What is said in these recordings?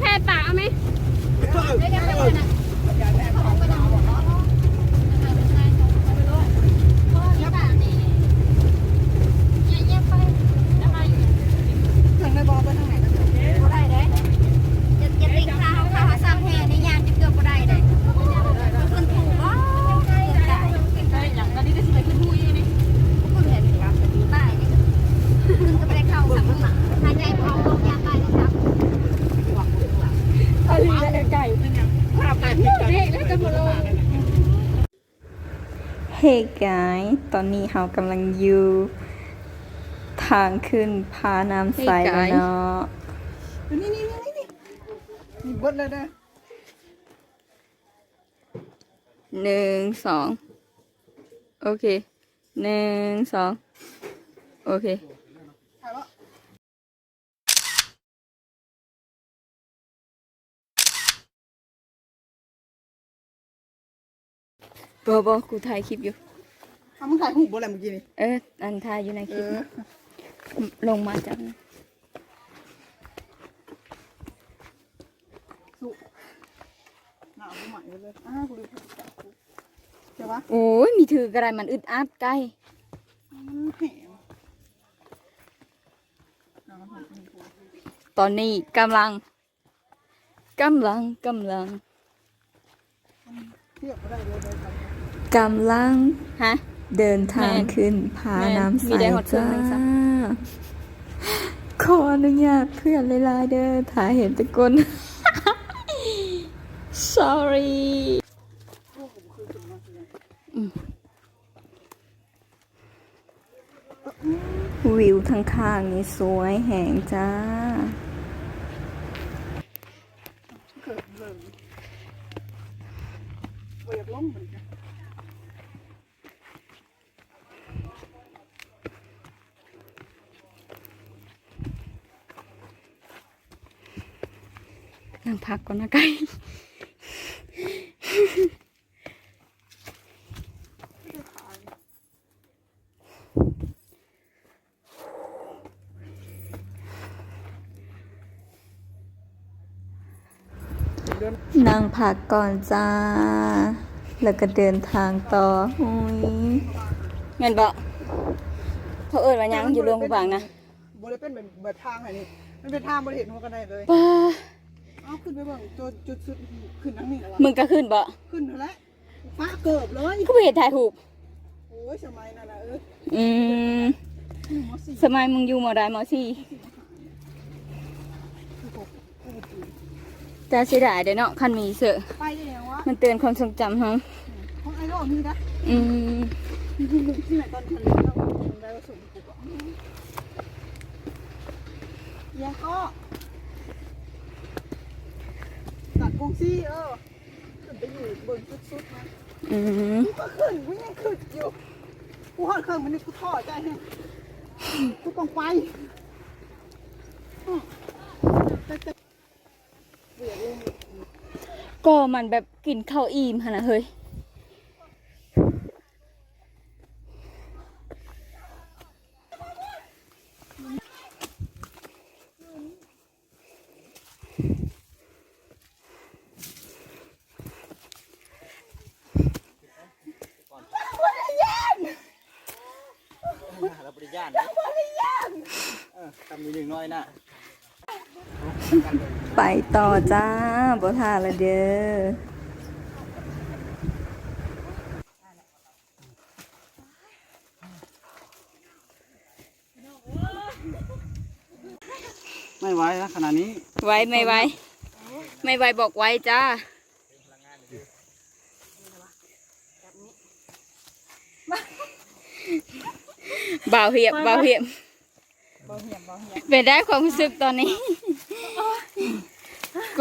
แพทย์ปากเอาไหมทางในบอไปทางไหนกัน อย่างตอนนี้ก็สิไปขึ้นหูยนี่ อะไรไก่ภาพไก่พิการ เด็กแล้วจะหมดเลย เฮ้กายตอนนี้เรากำลังอยู่ทางขึ้นพาน้ำใสแล้วเนาะนี่นี่นี่นี่มีเบิดเลยนะหนึ่งสองโอเคหนึ่งสองโอเค ถ่ายแล้ว บอบอกูถ่ายคลิปอยู่ทำมึงถ่ายหูบอะไรเมื่อกี้นี่เอออันถ่ายอยู่ในคเอลิปอลงมาจากนั้นสุหนาวใหม่เลยอ้าวกูดูใช่ปะโอ้ยมีถือกระไรมันอึดอัดใกล้มันแหงหนาวมันแหงตอนนี้กำลังกำลังกำลัง เทียบก็ได้เลยเลยครับ กำลังฮะ เดินทางแม่นขึ้นพาแม่นน้ำใสมีได้หอดเครื่อจ้างหนึ่งจ้ะขออนุญาตเพื่อนหลายๆเด้อถ่ายเห็นแตะกน sorry อืมวิวทางข้างนี่สวยแหงจ้า เกิดเลยเวียบล้มเหมือนกัน นั่งพักก่อนนะไก่นั่งพักก่อนจ้า แล้วก็เดินทางต่ออุ้ยเงินบอกเขาเอิญว่ายังอยู่รวมกูบางนะบริเป็นแบบแบบทางไหนนี่มันเป็นทางบริเห็นหัวกันได้เลยป้าเอา ขึ้นไปเบิ่งจุดจุดสุดขึ้นทั้งนี้แล้วมึงก็ขึ้นบ่ขึ้นเท่าไรฟ้าเกิบเลยก็ไปเห็นถ่ายถูกโอ้ยสมัยนั้นนะเอออืมอยู่มสี่สมัยมึงอยู่มอได้มอสี่คือหกคือหกปีแต่เสียดายเด้อเนาะคันมีเสอะไปได้ยังวะมันเตือนความทรงจำเฮาของไอ้โลกนี่นะอืมที่ไหนตอนทะเลเราได้ว่าสูงกูอะยังก็ ตัดกงซี่เออขึ้นไปอยู่บนสุดๆนะอืมกูก็ขึ้นกูยังขึ้นอยู่กูหอดเครื่องมันนี่กูท่อใจแฮะกูต้องไปอืมแต่แต่เบื่อเลยก็มันแบบกินข้าวอิ่มหั่นน่ะเฮ้ย เราปริญญาณนะเออทำมีหนึ่งน้อยนะ ไปต่อจ้าบ่ท่าละเด้อไม่ไหวนะขณะนี้ ไว้ไม่ไว้ ไม่ไว้บอกไว้จ้า บ่าวเหียบบ่าวเหียบเบาเหี่ยมเบาเหี่ยมเป็นได้ความรู้สึกตอนนี้โก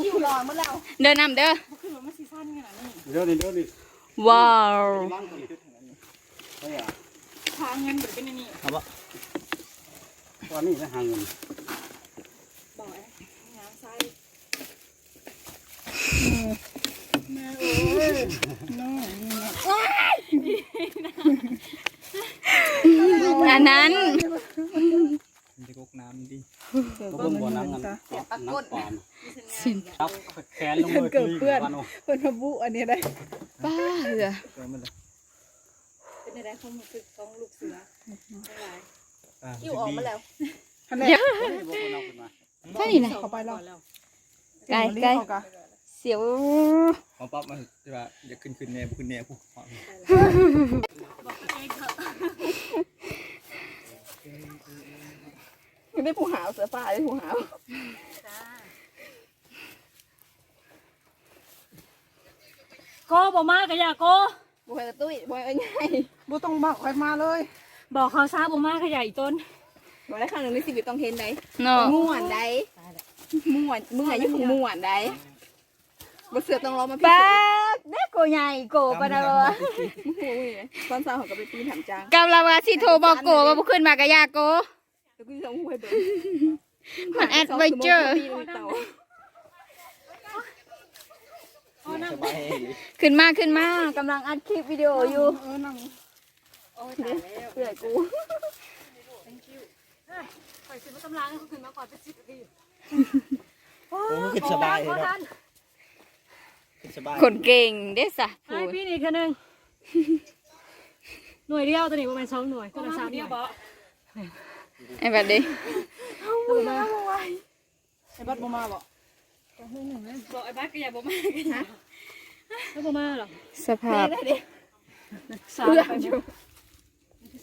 คิวรอนเมื่อแล้วเดินนำเด้อคือมันซีซั่นขนาดนี้เดี๋ยวนี้เดี๋ยวนี้ว้าวมั่งคนนี้เฮ้ยอะทางเงินเหมือนเป็นอันนี่เอาปะตอนนี้นะหาเงินบอกไอ้งานไส้แม่โอ้ยน้อง อันนั้นมันจะกกน้ำดิกกบนบ่บ่นั่งกันนักปานครับแขนลงเพิ่นมือเกิดเพื่อนวันโเพิ่นมาบุอันนี้ได้ป้าเหือเออมันเลยเป็นอะไรเขาฝึกของลูกเสืออ่าคิวออกมาแล้วคันแรกเฮ้ยบ่คนเอาขึ้นมาเท่านี้นะเข้าไปแล้วไกลไกลเข้ากันเสียวเอาปั๊บมันที่ว่าอย่าขึ้นขึ้นแน่ขึ้นแน่ผู้ ไม่ได้ผู้หาวเสือฟ้าได้ผู้หาวโกบ่มากกะอย่าโกบ่ให้ตุ้ยบ่ให้ใหญ่บ่ต้องบักใครมาเลย บอกเขาซาบ่มากกะอย่าอีต้นบ่ได้ครั้งหนึงในชีวิตต้องเห็นได้เนาะม่วนได้ม่วนเมื่อยอยู่ม่วนได้บ่เสือต้องรอมาพี่ป้าเด็กโกใหญ่โกปะนะบ่โอ้ยตอนเช้าเขาก็ไปปีนถามจางกำลังว่าสิโทรบอกโกว่าบ่ขึ้นมากะยาโก แล้วกูจะส่งหูให้เบิ่งมันแอดไวเจอร์ สบายขึ้นมาขึ้นมากำลังอัดคลิปวิดีโออยู่เออนั่งโอ้ยตายแล้วเปื่อยกู ข่อยสิมากำลังเขาขึ้นมาก่อนเป็น10นาทีโอ้ขึ้นสบายเลยครับขึ้นสบายคนเก่งเด้สะไอ้พี่นี่คือหนึ่งหน่วยเดียวตัวนี้บ่แม่น2หน่วยตัวละ3หน่วยบ่ ไอ้บัดนี้ไอ้บัดบ่มาบ่บอกไอ้บ้านก็อย่าบ่มากกะอย่าแล้วบ่มาหรอสภาพสาเปื่อยไปอยู่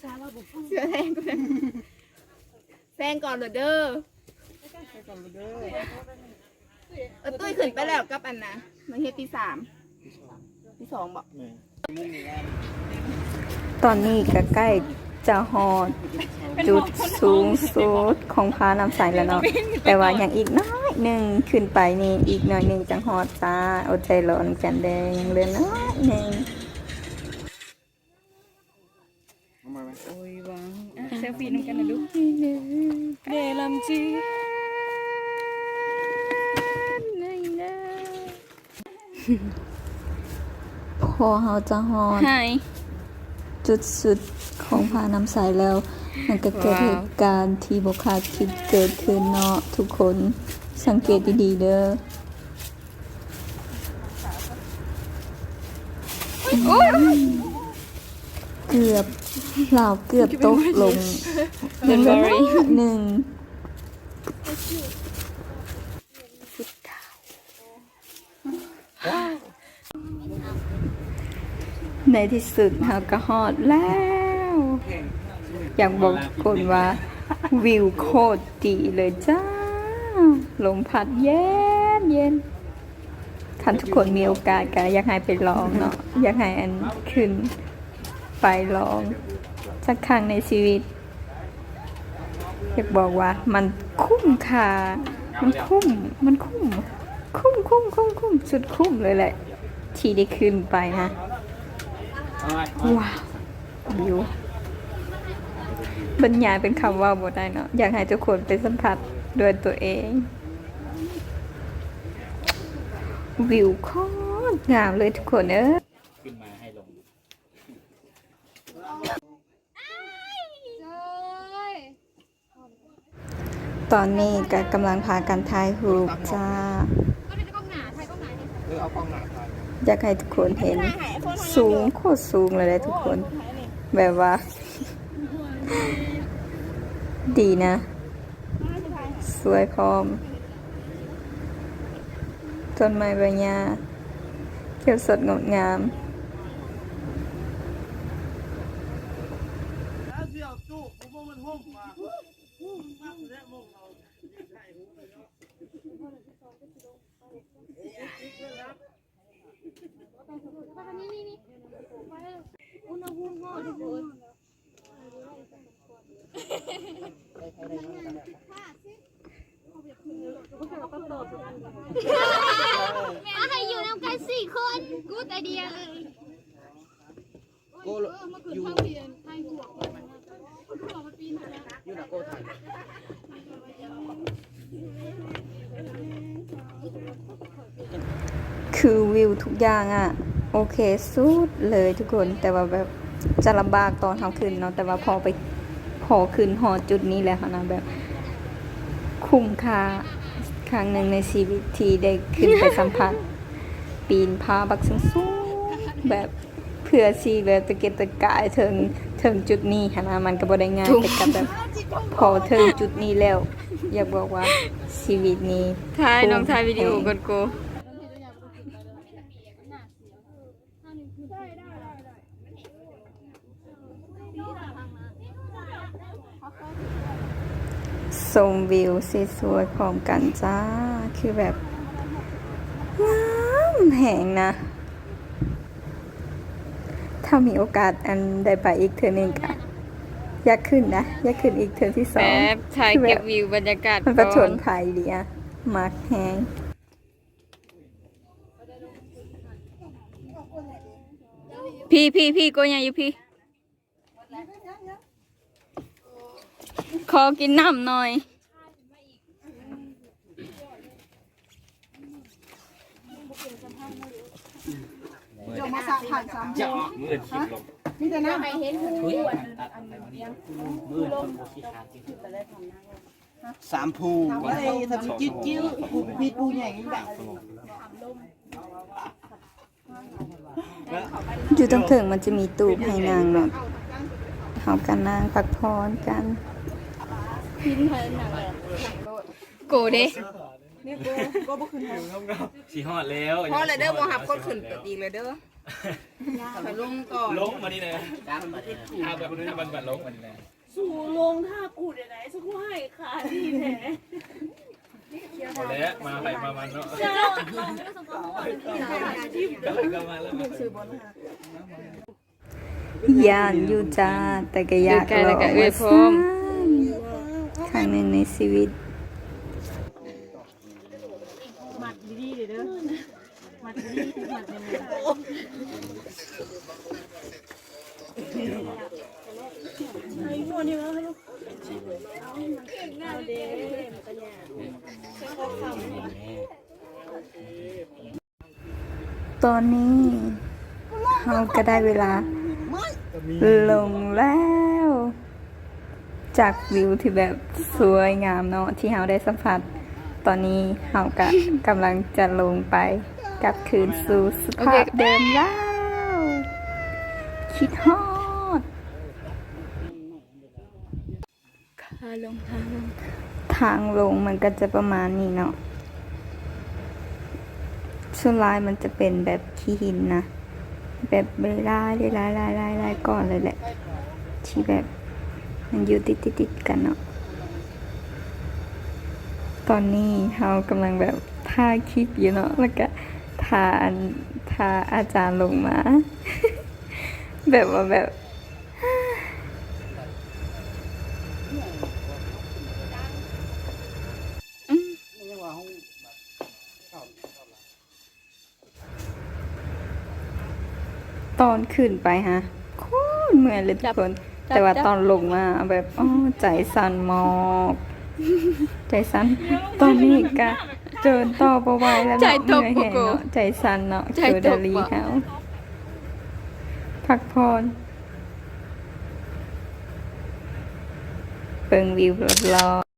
ซาเราบ่ฟังเสือแทงกูเลยแซงก่อนเลยเด้อเออตุ้ยขึ้นไปแล้วกับอันนะมันเฮ็ดที่สามที่สองบอกมุ่งนี่งานตอนนี้ก็ใกล้ จะฮอด จุดสูงสุดของพานำใสแล้วเนาะแต่ว่ายังอีกน้อยหนึ่งขึ้นไปนี่อีกหน่อยหนึ่งจังฮอดจ้าอดใจรอนกันแดงยังเหลือน้อยหนึ่งโอ้ยวังเซลฟี่น้ำกันนะลูกเดลำจีพอเฮาจะฮอดหาย จุดสุดของพานำใสแล้ว มันก็เกิดเหตุการณ์ที่บคาดคิดเกิดขึ้นเนาะทุกคนสังเกตดีๆเด้อเกือบเราเกือบตกลงเหลือน้อยหนึ่ง ในที่สุดเราก็ฮอดแล้ว อยากบอกทุกคนว่า วิวโคตรดีเลยจ้า ลมพัดเย็นเย็นท่านทุกคนมีโอกาสก็อยากให้ไปลองเนาะอยากให้อันขึ้นไปลองสักครั้งในชีวิต อยากบอกว่ามันคุ้มค่ามันคุ้มมันคุ้ม คุ้มคุ้มคุ้มคุ้มสุดคุ้มเลยแหละ ที่ได้ขึ้นไปนะ ว้าววิวบรรยายเป็นคำว่าบทได้เนาะอยากให้ทุกคนไปสัมผัสด้วยตัวเอง วิวโคตรงามเลยทุกคนเออขึ้นมาให้ลงตอนนี้ก็กำลังพากันถ่ายรูปจ้าเออเอากล้องหน้าถ่าย อยากให้ทุกคนเห็น สูงโคตรสูงเลยนะทุกคน แบบว่า ดีนะ สวยพร้อมต้นไม้ใบหญ้าเขียวสดงดงาม ให้อยู่นำกันสี่คนกูแต่เดียวเลยโก้อยู่อยู่นะโก้ถ่ายคือวิวทุกอย่างอะ่ะ โอเคสุดเลยทุกคนแต่ว่าแบบจะลำบากตอนทำขึ้นเนาะแต่ว่าพอไป อขึ้นหอจุดนี้แล้วค่ะนะแบบ คุ้มค่าครั้งหนึ่งในชีวิตที่ได้ขึ้นไปสัมผัส ปีนผาบักสูงๆแบบเพื่อชีแบบตะเกียกตะกายถึงถึงจุดนี้ค่ะนะมันก็บ่ได้ง่ายแต่กับแบบพอถึงจุดนี้แล้ว อยากบอกว่าชีวิตนี้ถ่ายน้องถ่ายวิดีโอก่อนกู ช มวิวสวยๆพร้อมกันจ้า คือแบบงามแหงนะ ถ้ามีโอกาสอันได้ไปอีกเทือนึงก็อยากขึ้นนะ อยากขึ้นอีกเทือที่สองแป๊บถ่ายคือเก็แบบวิวบรรยากาศมันก่ประชอนนภัยดีอะมักแหงพี่พี่พี่โกยังอยู่พี่ขอกินน้ำหน่อย เดี๋ยวมาสามผ่านสามโมงมือคิดลงมีแต่น้ำสามภูอะไรทำจิ้วจิ้วปูพีปูใหญ่ยังแบบอยู่ตรงถึงมันจะมีตูบให้นางเนาะเขากันนางพักพรกันโกเด้ นี่กูก็บ่ขึ้นแล้วสีหอดแล้วพอเลยเด้อบ่หับคนขึ้นไปอีกเลยเด้อไปลงก่อนลงมานี่เลยทางแบบนี้มันมันลงมานี่เลยสู่ลงท่ากูเดี๋ยวไหนสักผู้ให้ขาดีแท้หมดแล้วมาไปมามันเนาะเจ้าก็เลยก็มาแล้วมาย่านอยู่จ้าแต่ ก็อยากใกล้แล้วก็เอ้ยพร้อมครั้งหนึ่งในชีวิตตอนนี้เราก็ได้เวลาลงแล้ว จากวิวที่แบบสวยงามเนาะที่เราได้สัมผัส ตอนนี้เราก็กำลังจะลงไป กลับคืนสู่สภาพเดิมแล้ว คิดฮอดขาลงทางลงทางลงมันก็จะประมาณนี้เนาะส่วนลายมันจะเป็นแบบขี้หินนะ แบบเบลายลายลายลายลายลายก่อนเลยแหละ ที่แบบมันอยู่ติดติดติดกันเนาะ ตอนนี้เรากำลังแบบท่าคลิปอยู่เนาะแล้วก็ ทาอันทาอาจารย์ลงมา แบบว่าแบบ ตอนขึ้นไปฮะโคตรเหมือนเลยทุกคน แต่ว่าตอนลงมาแบบอ๋อใจสั่นมอก ใจสั่นตอนนี้ก็ เดินต่อประไว้แล้วใจเนาะตเหกนื่อยแหงโกโก้เนาะใจสั่นเนาะใจเจอตดากลีบ่เฮาพักพรเปิงวิวรอบๆ